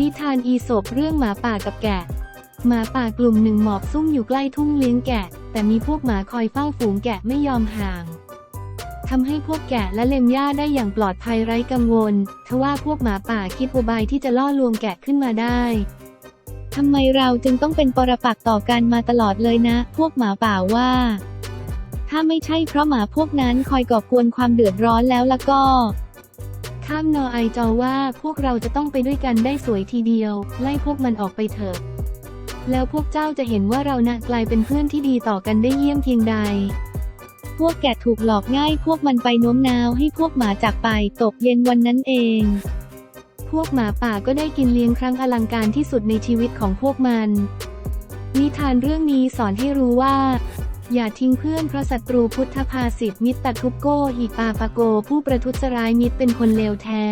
นิทานอีสปเรื่องหมาป่ากับแกะ หมาป่ากลุ่มหนึ่งหมอบซุ่มอยู่ใกล้ทุ่งเลี้ยงแกะ แต่มีพวกหมาคอยเฝ้าฝูงแกะไม่ยอมห่างทำให้พวกแกะและเลมย่าได้อย่างปลอดภัยไร้กังวลทว่าพวกหมาป่าคิดอุบายที่จะล่อลวงแกะขึ้นมาได้ทำไมเราจึงต้องเป็นปรปักษ์ต่อกันมาตลอดเลยนะ พวกหมาป่าว่า ถ้าไม่ใช่เพราะหมาพวกนั้นคอยก่อกวนความเดือดร้อนแล้วละก็ ข้ามนอไอจอว่าพวกเราจะต้องไปด้วยกันได้สวยทีเดียว ไล่พวกมันออกไปเถอะ แล้วพวกเจ้าจะเห็นว่าเรานะกลายเป็นเพื่อนที่ดีต่อกันได้เยี่ยมเพียงใด พวกแกะถูกหลอกง่าย พวกมันไปโน้มน้าวให้พวกหมาจากไปตกเย็นวันนั้นเอง พวกหมาป่าก็ได้กินเลี้ยงครั้งอลังการที่สุดในชีวิตของพวกมัน นิทานเรื่องนี้สอนให้รู้ว่า อย่าทิ้งเพื่อนเพราะศัตรูพุทธภาษิตมิตรตัดทุกโกหิปาปะโก ผู้ประทุษร้ายมิตรเป็นคนเลวแท้